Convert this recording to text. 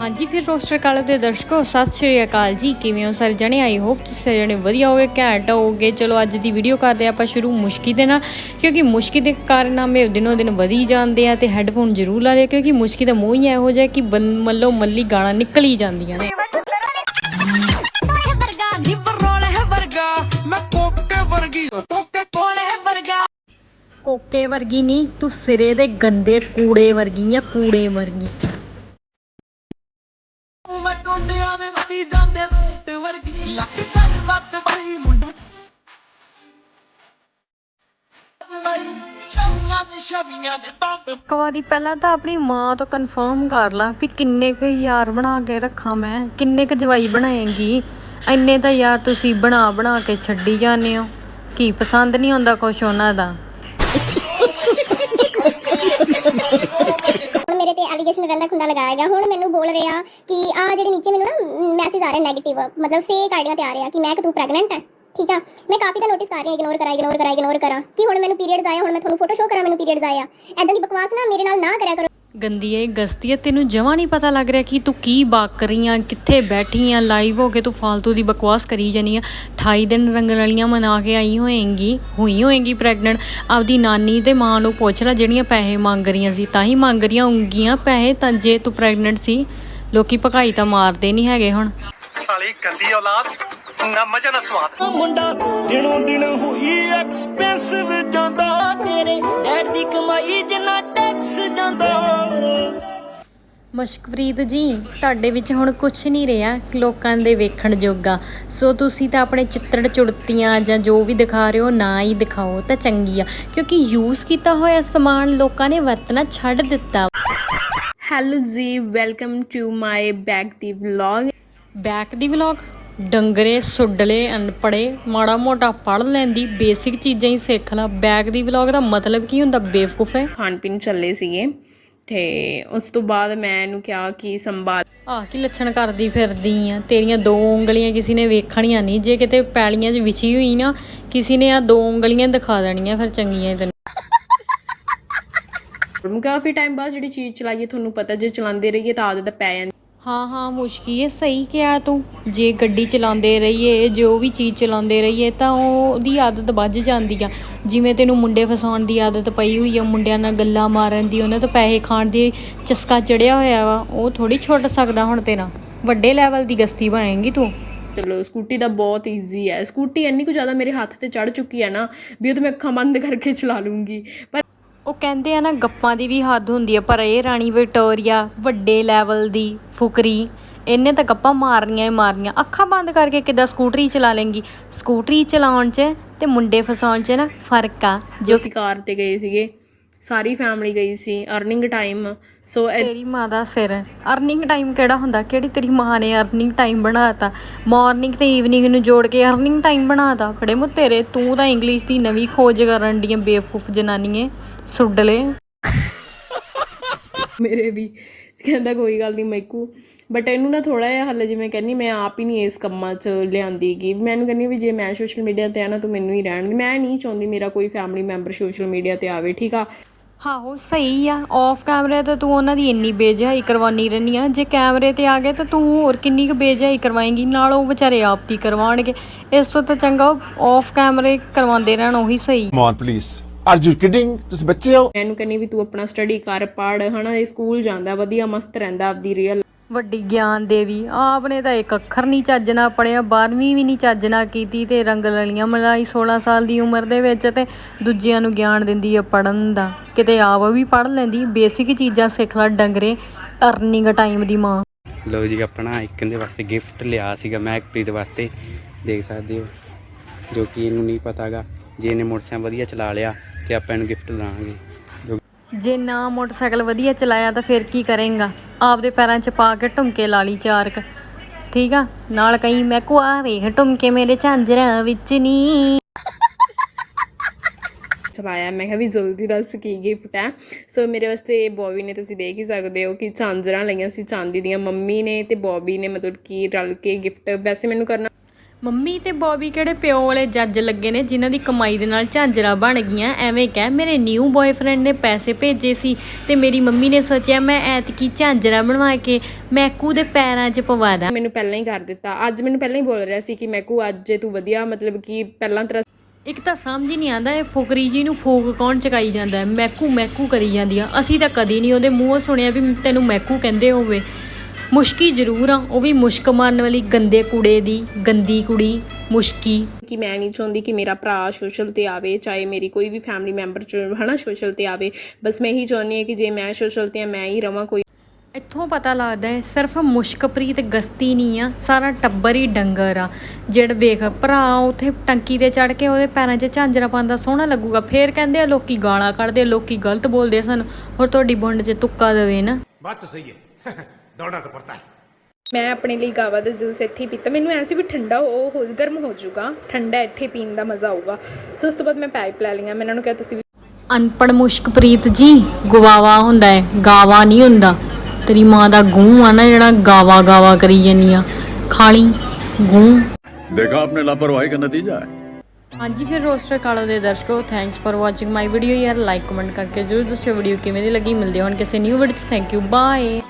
ਹਾਂਜੀ, ਫਿਰ ਰੋਸਟਰ ਕਾਲੋ ਦੇ ਦਰਸ਼ਕੋ, ਸਤਿ ਸ਼੍ਰੀ ਅਕਾਲ ਜੀ। ਕਿਵੇਂ ਹੋ ਸਾਰੇ? ਜਣੇ ਆਈ ਹੋਪ ਤੁਸੀਂ ਜਣੇ ਵਧੀਆ ਹੋਗੇ ਘੈਂਟ ਹੋਗੇ ਚਲੋ, ਅੱਜ ਦੀ ਵੀਡੀਓ ਕਰਦੇ ਹਾਂ ਆਪਾਂ ਸ਼ੁਰੂ ਮੁਸ਼ਕੀ ਦੇ ਨਾਲ, ਕਿਉਂਕਿ ਮੁਸ਼ਕੀ ਦੇ ਕਾਰਨਾਮੇ ਦਿਨੋ ਦਿਨ ਵਧੀ ਜਾਂਦੇ ਆ ਤੇ ਹੈੱਡਫੋਨ ਜ਼ਰੂਰ ਲਾ ਲਿਆ, ਕਿਉਂਕਿ ਮੁਸ਼ਕੀ ਦਾ ਮੂੰਹ ਹੀ ਇਹੋ ਜਿਹਾ ਕਿ ਬੰ- ਮੱਲੋ ਮੱਲੀ ਗਾਣਾ ਨਿਕਲ ਹੀ ਜਾਂਦੀਆਂ ਨੇ। ਕੋਕੇ ਵਰਗੀ ਨਹੀਂ, ਤੂੰ ਸਿਰੇ ਦੇ ਗੰਦੇ ਕੂੜੇ ਵਰਗੀ ਆ, ਕੂੜੇ ਵਰਗੀ। ਟੋਂਡਿਆਂ ਜਾਂਦੇ ਰੋਟ ਵਰਗੀ। ਲੱਕ ਕੱਢ ਵੱਤ ਬਈ ਮੁੰਡਾ ਇੱਕ ਵਾਰੀ ਪਹਿਲਾਂ ਤਾਂ ਆਪਣੀ ਮਾਂ ਤੋਂ ਕਨਫਰਮ ਕਰ ਲਾ ਵੀ ਕਿੰਨੇ ਕੁ ਯਾਰ ਬਣਾ ਕੇ ਰੱਖਾਂ ਮੈਂ, ਕਿੰਨੇ ਕੁ ਜਵਾਈ ਬਣਾਏਗੀ। ਇੰਨੇ ਤਾਂ ਯਾਰ ਤੁਸੀਂ ਬਣਾ ਬਣਾ ਕੇ ਛੱਡੀ ਜਾਂਦੇ ਹੋ। ਕੀ ਪਸੰਦ ਨਹੀਂ ਆਉਂਦਾ ਕੁਛ ਉਹਨਾਂ ਦਾ। ਲਗਾਇਆ ਗਿਆ। ਹੁਣ ਮੈਨੂੰ ਬੋਲ ਰਿਹਾ ਕਿ ਆ ਜਿਹੜੇ ਨੀਚੇ ਮੈਨੂੰ ਨਾ ਮੈਸੇਜ ਆ ਰਹੇ ਨੈਗੇਟਿਵ ਮਤਲਬ ਫੇਕ ਆਈਡੀਆਂ ਤੇ ਆ ਰਿਹਾ ਕਿ ਮੈਂ ਕਿ ਤੂੰ ਪ੍ਰੈਗਨੈਂਟ ਹੈ, ਠੀਕ ਆ? ਮੈਂ ਕਾਫੀ ਤਾਂ ਨੋਟਿਸ ਕਰ ਰਹੀ ਹਾਂ ਇਗਨੋਰ ਕਰਾਂ ਇਗਨੋਰ ਕਰਾਂ ਇਗਨੋਰ ਕਰਾਂ। ਕਿ ਹੁਣ ਮੈਨੂੰ ਪੀਰੀਅਡਸ ਆਇਆ ਹੁਣ ਮੈਂ ਤੁਹਾਨੂੰ ਫੋਟੋ ਸ਼ੋ ਕਰਾਂ, ਮੈਨੂੰ ਪੀਰੀਅਡਸ ਆਏ ਐਦਾਂ ਦੀ ਬਕਵਾਸ ਨਾ ਮੇਰੇ ਨਾਲ ਨਾ ਕਰਿਆ ਕਰੋ। ਗੰਦੀ ਏ ਗਸਤੀ ਏ ਤੈਨੂੰ ਜਮਾ ਨਹੀਂ ਪਤਾ ਲੱਗ ਰਿਹਾ ਕਿ ਤੂੰ ਕੀ ਬਾਕ ਰਹੀ ਆ ਕਿੱਥੇ ਬੈਠੀ ਆ ਲਾਈਵ ਹੋ ਕੇ ਤੂੰ ਫालतू ਦੀ ਬਕਵਾਸ ਕਰੀ ਜਾਨੀ ਆ। 28 ਦਿਨ ਰੰਗਰਲੀਆਂ ਮਨਾ ਕੇ ਆਈ ਹੋਏਂਗੀ ਹੋਈ ਹੋਏਂਗੀ ਪ੍ਰੈਗਨੈਂਟ ਆਪਦੀ ਨਾਨੀ ਤੇ ਮਾਂ ਨੂੰ ਪੁੱਛ ਲੈ ਜਿਹੜੀਆਂ ਪੈਸੇ ਮੰਗ ਰਹੀਆਂ ਸੀ ਤਾਂ ਹੀ ਮੰਗ ਰਹੀਆਂ ਹੋਣਗੀਆਂ ਪੈਸੇ। ਤਾਂ ਜੇ ਤੂੰ ਪ੍ਰੈਗਨੈਂਟ ਸੀ ਲੋਕੀ ਭਕਾਈ ਤਾਂ ਮਾਰਦੇ ਨਹੀਂ ਹੈਗੇ ਹੁਣ। ਸਾਲੀ ਗੰਦੀ ਔਲਾਦ ਨਾ ਮਜ਼ਾ ਨਾ ਸਵਾਦ। ਮੁੰਡਾ ਦਿਨੋਂ ਦਿਨ ਹੋਈ ਐਕਸਪੈਂਸਿਵ ਜਾਂਦਾ। ਤੇਰੇ ਡੈਡ ਦੀ ਕਮਾਈ ਜਿੰਨਾ ਟੈਕਸ ਜਾਂਦਾ। ਮਸ਼ਕਪ੍ਰੀਤ ਜੀ ਤੁਹਾਡੇ ਵਿੱਚ ਹੁਣ ਕੁਝ ਨਹੀਂ ਰਿਹਾ ਲੋਕਾਂ ਦੇ ਵੇਖਣ ਜੋਗਾ। ਸੋ ਤੁਸੀਂ ਤਾਂ ਆਪਣੇ ਚਿੱਤੜ ਚੁੜਤੀਆਂ ਜਾਂ ਜੋ ਵੀ ਦਿਖਾ ਰਹੇ ਹੋ ਨਾ ਹੀ ਦਿਖਾਓ ਤਾਂ ਚੰਗੀ ਆ। ਕਿਉਂਕਿ ਯੂਜ਼ ਕੀਤਾ ਹੋਇਆ ਸਮਾਨ ਲੋਕਾਂ ਨੇ ਵਰਤਣਾ ਛੱਡ ਦਿੱਤਾ। Hello ji welcome to my back the vlog back ਦੀ ਵਲੌਗ ਡੰਗਰੇ ਸੁੱਡਲੇ ਅਨਪੜੇ ਮਾੜਾ ਮੋਟਾ ਪੜ ਲੈਂਦੀ ਬੇਸਿਕ ਚੀਜ਼ਾਂ ਹੀ ਸਿੱਖ ਲਾ। ਬੈਕ ਦੀ ਵਲੌਗ ਦਾ ਮਤਲਬ ਕੀ ਹੁੰਦਾ? ਬੇਵਕੂਫ ਹੈ। ਖਾਣ ਪੀਣ ਚੱਲੇ ਸੀਗੇ ਤੇ ਉਸ ਤੋਂ ਬਾਅਦ ਮੈਂ ਇਹਨੂੰ ਕਿਹਾ ਕਿ ਸੰਭਾਲ। ਆ ਕੀ ਲੱਛਣ ਕਰਦੀ ਫਿਰਦੀ ਆ? ਤੇਰੀਆਂ ਦੋ ਉਂਗਲੀਆਂ ਕਿਸੇ ਨੇ ਵੇਖਣੀਆਂ ਨਹੀਂ। ਜੇ ਕਿਤੇ ਪੈਲੀਆਂ 'ਚ ਵਿਛੀ ਹੋਈ ਨਾ ਕਿਸੇ ਨੇ ਆ ਦੋ ਉਂਗਲੀਆਂ ਦਿਖਾ ਦੇਣੀਆਂ ਫਿਰ ਚੰਗੀਆਂ ਤੈਨੂੰ। ਕਾਫੀ ਟਾਈਮ ਬਾਅਦ ਜਿਹੜੀ ਚੀਜ਼ ਚਲਾਈਏ ਤੁਹਾਨੂੰ ਪਤਾ ਜੇ ਚਲਾਉਂਦੇ ਰਹੀਏ ਤਾਂ ਆਦਤ ਪੈ ਜਾਂਦੀ। ਹਾਂ ਹਾਂ, ਮੁਸ਼ਕੀ ਹੈ, ਸਹੀ ਕਿਹਾ ਤੂੰ। ਜੇ ਗੱਡੀ ਚਲਾਉਂਦੇ ਰਹੀਏ, ਜੋ ਵੀ ਚੀਜ਼ ਚਲਾਉਂਦੇ ਰਹੀਏ, ਤਾਂ ਉਹਦੀ ਆਦਤ ਵੱਜ ਜਾਂਦੀ ਆ। ਜਿਵੇਂ ਤੈਨੂੰ ਮੁੰਡੇ ਫਸਾਉਣ ਦੀ ਆਦਤ ਪਈ ਹੋਈ ਆ, ਮੁੰਡਿਆਂ ਨਾਲ ਗੱਲਾਂ ਮਾਰਨ ਦੀ, ਉਹਨਾਂ ਤੋਂ ਪੈਸੇ ਖਾਣ ਦੀ ਚਸਕਾ ਚੜਿਆ ਹੋਇਆ ਵਾ, ਉਹ ਥੋੜੀ ਛੁੱਟ ਸਕਦਾ ਹੁਣ ਤੇਰਾ। ਵੱਡੇ ਲੈਵਲ ਦੀ ਗਸਤੀ ਬਣੇਗੀ ਤੂੰ। ਚਲੋ, ਸਕੂਟੀ ਦਾ ਬਹੁਤ ਈਜ਼ੀ ਹੈ। ਸਕੂਟੀ ਇੰਨੀ ਕੁ ਜ਼ਿਆਦਾ ਮੇਰੇ ਹੱਥ ਤੇ ਚੜ ਚੁੱਕੀ ਹੈ ਨਾ, ਵੀ ਉਹ ਤਾਂ ਮੈਂ ਅੱਖਾਂ ਬੰਦ ਕਰਕੇ ਚਲਾ ਲੂੰਗੀ। ਪਰ ਉਹ ਕਹਿੰਦੇ ਆ ਨਾ, ਗੱਪਾਂ ਦੀ ਵੀ ਹੱਦ ਹੁੰਦੀ ਆ, ਪਰ ਇਹ ਰਾਣੀ ਵਿਕਟੋਰੀਆ ਵੱਡੇ ਲੈਵਲ ਦੀ ਫੁਕਰੀ, ਇਹਨੇ ਤਾਂ ਗੱਪਾਂ ਮਾਰਨੀਆਂ ਹੀ ਮਾਰਨੀਆਂ। ਅੱਖਾਂ ਬੰਦ ਕਰਕੇ ਕਿੱਦਾਂ ਸਕੂਟਰੀ ਚਲਾ ਲੇਂਗੀ? ਸਕੂਟਰੀ ਚਲਾਉਣ 'ਚ ਤੇ ਮੁੰਡੇ ਫਸਾਉਣ 'ਚ ਨਾ ਫ਼ਰਕ ਆ, ਜੋ ਜੋ ਅਸੀਂ ਕਾਰ ਤੇ ਗਏ ਸੀਗੇ, ਸਾਰੀ ਫੈਮਿਲੀ ਗਈ ਸੀ ਅਰਨਿੰਗ ਟਾਈਮ ਸੋ ਤੇਰੀ ਮਾਂ ਦਾ ਸਿਰ ਅਰਨਿੰਗ ਟਾਈਮ ਕਿਹੜਾ ਹੁੰਦਾ? ਕਿਹੜੀ ਤੇਰੀ ਮਾਂ ਨੇ ਅਰਨਿੰਗ ਟਾਈਮ ਬਣਾਤਾ? ਮਾਰਨਿੰਗ ਤੇ ਈਵਨਿੰਗ ਨੂੰ ਜੋੜ ਕੇ ਅਰਨਿੰਗ ਟਾਈਮ ਬਣਾਤਾ। ਬੜੇ ਮੁ ਤੇਰੇ ਤੂੰ ਤਾਂ ਇੰਗਲਿਸ਼ ਦੀ ਨਵੀਂ ਖੋਜ ਕਰਨ ਦੀਆਂ ਬੇਵਕੂਫ ਜਨਾਨੀਏ। ਸੁੱਡਲੇ ਮੇਰੇ ਵੀ ਕਹਿੰਦਾ ਕੋਈ ਗੱਲ ਨਹੀਂ ਮੈਕੂ। ਬਟ ਇਹਨੂੰ ਨਾ ਥੋੜਾ ਜਿਹਾ ਹੱਲੇ ਜਿਵੇਂ ਕਹਿੰਨੀ ਮੈਂ ਆਪ ਹੀ ਨਹੀਂ ਇਸ ਕੰਮਾਂ 'ਚ ਲਿਆਂਦੀ ਗੀ। ਮੈਨੂੰ ਕਹਿੰਨੀ ਵੀ ਜੇ ਮੈਂ ਸੋਸ਼ਲ ਮੀਡੀਆ ਤੇ ਆ ਨਾ ਤੂੰ ਮੈਨੂੰ ਹੀ ਰਹਿਣ ਮੈਂ ਨਹੀਂ ਚਾਹੁੰਦੀ ਮੇਰਾ ਕੋਈ ਫੈਮਿਲੀ ਮੈਂਬਰ ਸੋਸ਼ਲ ਮੀਡੀਆ ਤੇ ਆਵੇ ਠੀਕ ਆ? ਹਾਂ ਉਹ ਸਹੀ ਆ। ਆਫ ਕੈਮਰੇ ਤੇ ਤੂੰ ਉਹਨਾਂ ਦੀ ਇੰਨੀ ਬੇਜਹਾਈ ਕਰਵਾਉਣੀ ਰਹਿੰਦੀ ਆ। ਜੇ ਕੈਮਰੇ ਤੇ ਆ ਗਏ ਤਾਂ ਤੂੰ ਹੋਰ ਕਿੰਨੀ ਕੁ ਬੇਜਹਾਈ ਕਰਵਾਏਂਗੀ? ਨਾਲ ਉਹ ਵਿਚਾਰੇ ਆਪ ਦੀ ਕਰਵਾਉਣਗੇ? ਇਸ ਤੋਂ ਤਾਂ ਚੰਗਾ ਆਫ ਕੈਮਰੇ ਕਰਵਾਉਂਦੇ ਰਹਿਣ ਉਹੀ ਸਹੀ। On, please. Are you kidding? ਤੁਸੀਂ ਬੱਚੇ ਹੋ? ਮੈਨੂੰ ਕਹਿੰਨੀ ਵੀ ਤੂੰ ਆਪਣਾ ਸਟੱਡੀ ਕਰ ਪੜ ਹਨਾ ਇਹ ਸਕੂਲ ਜਾਂਦਾ ਵਧੀਆ ਮਸਤ ਰਹਿੰਦਾ ਆਪਦੀ ਰੀਅਲ ਵੱਡੀ ਗਿਆਨ ਦੇਵੀ ਆਪ ਨੇ ਤਾਂ ਇੱਕ ਅੱਖਰ ਨਹੀਂ ਚੱਜਣਾ ਨਾਲ ਪੜਿਆ 12ਵੀਂ ਵੀ ਨਹੀਂ ਚੱਜ ਕੀਤੀ ਤੇ ਰੰਗ ਲਲੀਆਂ ਮਲਾਈ 16 ਸਾਲ ਦੀ ਉਮਰ ਦੇ ਵਿੱਚ ਤੇ ਦੂਜਿਆਂ ਨੂੰ ਗਿਆਨ ਦਿੰਦੀ ਆ ਪੜਨ ਦਾ। ਕਿਤੇ ਆਪ ਵੀ ਪੜ ਲੈਂਦੀ, ਬੇਸਿਕ ਚੀਜ਼ਾਂ ਸਿੱਖ ਲੈ ਡੰਗਰੇ, ਅਰਨਿੰਗ ਟਾਈਮ ਦੀ ਮਾਂ। ਲਓ ਜੀ, ਆਪਣਾ ਇੱਕ ਦੇ ਵਾਸਤੇ ਗਿਫਟ ਲਿਆ ਸੀਗਾ ਮੈਂ ਪ੍ਰੀਤ ਵਾਸਤੇ। ਦੇਖ ਸਕਦੇ ਹੋ, ਜੋ ਕਿ ਇਹਨੂੰ ਨਹੀਂ ਪਤਾਗਾ, ਜੇ ਇਹਨੇ ਮੋਟਰਸਾਈਕਲ ਵਧੀਆ ਚਲਾ ਲਿਆ ਤੇ ਆਪਾਂ ਇਹਨੂੰ ਗਿਫਟ ਦਵਾਂਗੇ ਜੇ ਨਾ ਮੋਟਰਸਾਈਕਲ ਵਧੀਆ ਚਲਾਇਆ ਤਾਂ ਫਿਰ ਕੀ ਕਰੇਂਗਾ? ਆਪਦੇ ਪੈਰਾਂ 'ਚ ਪਾ ਕੇ ਢੁਮਕੇ ਲਾ ਲਈ ਚਾਰਕ। ਠੀਕ ਆ? ਨਾਲ ਕਈ ਮੈਂ ਕੋ ਆ ਵੇਖ ਢੁਮਕੇ ਮੇਰੇ ਝਾਂਜਰਾਂ ਵਿੱਚ ਨੀ। ਚਲਾਇਆ। ਮੈਂ ਕਿਹਾ ਵੀ ਜਲਦੀ ਦੱਸ ਕੀ ਗਿਫਟ ਹੈ ਸੋ ਮੇਰੇ ਵਾਸਤੇ ਬੋਬੀ ਨੇ ਤੁਸੀਂ ਦੇਖ ਹੀ ਸਕਦੇ ਹੋ ਕਿ ਝਾਂਜਰਾਂ ਲਈਆਂ ਸੀ ਚਾਂਦੀ ਦੀਆਂ। ਮੰਮੀ ਨੇ ਤੇ ਬੋਬੀ ਨੇ ਮਤਲਬ ਕਿ ਰਲ ਕੇ ਗਿਫਟ ਵੈਸੇ ਮੈਨੂੰ ਕਰਨਾ ਮੰਮੀ ਤੇ ਬੌਬੀ ਕਿਹੜੇ ਪਿਓ ਵਾਲੇ ਜੱਜ ਲੱਗੇ ਨੇ ਜਿਨ੍ਹਾਂ ਦੀ ਕਮਾਈ ਦੇ ਨਾਲ ਝਾਂਜਰਾ ਬਣ ਗਈਆਂ। ਐਵੇਂ ਕਹਿ ਮੇਰੇ ਨਿਊ ਬॉयਫ੍ਰੈਂਡ ਨੇ ਪੈਸੇ ਭੇਜੇ ਸੀ ਤੇ ਮੇਰੀ ਮੰਮੀ ਨੇ ਸੋਚਿਆ ਮੈਂ ਐਤਕੀ ਝਾਂਜਰਾ ਬਣਵਾ ਕੇ ਮੈਕੂ ਦੇ ਪੈਰਾਂ 'ਚ ਪਵਾ ਦਾਂ। ਮੈਨੂੰ ਪਹਿਲਾਂ ਹੀ ਕਰ ਦਿੱਤਾ। ਅੱਜ ਮੈਨੂੰ ਪਹਿਲਾਂ ਹੀ ਬੋਲ ਰਿਹਾ ਸੀ ਕਿ ਮੈਕੂ ਅੱਜ ਜੇ ਤੂੰ ਵਧੀਆ ਮਤਲਬ ਕਿ ਪਹਿਲਾਂ ਤੇਰਾ ਇੱਕ ਤਾਂ ਸਮਝ ਹੀ ਨਹੀਂ ਆਉਂਦਾ ਇਹ ਫੁਕਰੀ ਜੀ ਨੂੰ ਫੂਕ ਕੌਣ ਚਕਾਈ ਜਾਂਦਾ ਮੈਕੂ ਮੈਕੂ ਕਰੀ ਜਾਂਦੀ ਆ ਅਸੀਂ ਤਾਂ ਕਦੀ ਨਹੀਂ ਉਹਦੇ ਮੂੰਹੋਂ ਸੁਣਿਆ ਵੀ ਤੈਨੂੰ ਮੈਕੂ ਕਹਿੰਦੇ ਹੋਵੇ। ਮੁਸ਼ਕੀ ਜ਼ਰੂਰ ਆ ਉਹ ਵੀ ਮੁਸ਼ਕ ਮਾਰਨ ਵਾਲੀ ਗੰਦੇ ਕੁੜੇ ਦੀ ਗੰਦੀ ਕੁੜੀ ਮੁਸ਼ਕੀ। ਕਿ ਮੈਂ ਨਹੀਂ ਚਾਹੁੰਦੀ ਕਿ ਮੇਰਾ ਭਰਾ ਸੋਸ਼ਲ ਤੇ ਆਵੇ ਚਾਹੇ ਮੇਰੀ ਕੋਈ ਵੀ ਫੈਮਿਲੀ ਮੈਂਬਰ ਚ ਹਨਾ ਸੋਸ਼ਲ ਤੇ ਆਵੇ। ਬਸ ਮੈਂ ਇਹੀ ਚਾਹੁੰਦੀ ਹਾਂ ਕਿ ਜੇ ਮੈਂ ਸੋਸ਼ਲ ਤੇ ਆ ਮੈਂ ਹੀ ਰਵਾਂ ਕੋਈ ਇੱਥੋਂ ਪਤਾ ਲੱਗਦਾ ਹੈ ਸਿਰਫ ਮੁਸ਼ਕਪ੍ਰੀਤ ਗਸਤੀ ਨਹੀਂ ਆ ਸਾਰਾ ਟੱਬਰ ਹੀ ਡੰਗਰ ਆ। ਜਿਹੜਾ ਵੇਖ ਭਰਾ ਉਥੇ ਟੰਕੀ ਤੇ ਚੜ ਕੇ ਉਹਦੇ ਪੈਰਾਂ 'ਚ ਝਾਂਜਰਾ ਪਾਉਂਦਾ ਸੋਹਣਾ ਲੱਗੂਗਾ। ਫੇਰ ਕਹਿੰਦੇ ਆ ਲੋਕੀ ਗਾਲਾਂ ਕੱਢਦੇ ਲੋਕੀ ਗਲਤ ਬੋਲਦੇ ਸਨ। ਹੋਰ ਤੁਹਾਡੀ ਬੁੰਡ 'ਚ ਤੁੱਕਾ ਦੇਵੇ ਨਾ। ਬਾਤ ਸਹੀ ਹੈ। ਦੌੜਨਾ ਤਾਂ ਪੜਦਾ ਮੈਂ ਆਪਣੇ ਲਈ ਗਾਵਾ ਦਾ ਜੂਸ ਇੱਥੇ ਪੀਤਾ। ਮੈਨੂੰ ਐਂ ਵੀ ਠੰਡਾ ਉਹ ਹੋ ਗਰਮ ਹੋ ਜਾਊਗਾ। ਠੰਡਾ ਇੱਥੇ ਪੀਣ ਦਾ ਮਜ਼ਾ ਆਊਗਾ। ਸੋ ਉਸ ਤੋਂ ਬਾਅਦ ਮੈਂ ਪਾਈਪ ਲੈ ਲਈਆਂ। ਮੈਂ ਨੂੰ ਕਿਹਾ ਤੁਸੀਂ ਅਨਪੜ ਮੁਸ਼ਕਪ੍ਰੀਤ ਜੀ ਗਵਾਵਾ ਹੁੰਦਾ ਹੈ। ਗਾਵਾ ਨਹੀਂ ਹੁੰਦਾ। ਤੇਰੀ ਮਾਂ ਦਾ ਗੂੰ ਆ ਨਾ ਜਿਹੜਾ ਗਾਵਾ ਗਾਵਾ ਕਰੀ ਜਾਨੀ ਆ। ਖਾਲੀ ਗੂੰ। ਦੇਖਾ ਆਪਨੇ ਲਾਪਰਵਾਹੀ ਦਾ ਨਤੀਜਾ ਹੈ। ਹਾਂਜੀ ਫਿਰ ਰੋਸਟਰ ਕਾਲੋ ਦੇ ਦਰਸ਼ਕੋ thanks for watching my video ਯਾਰ। ਲਾਈਕ ਕਮੈਂਟ ਕਰਕੇ ਜਰੂਰ ਦੱਸਿਓ ਵੀਡੀਓ ਕਿਵੇਂ ਦੀ ਲੱਗੀ। ਮਿਲਦੇ ਹਾਂ ਕਿਸੇ ਨਿਊ ਵੀਡੀਓ ਚ। Thank you bye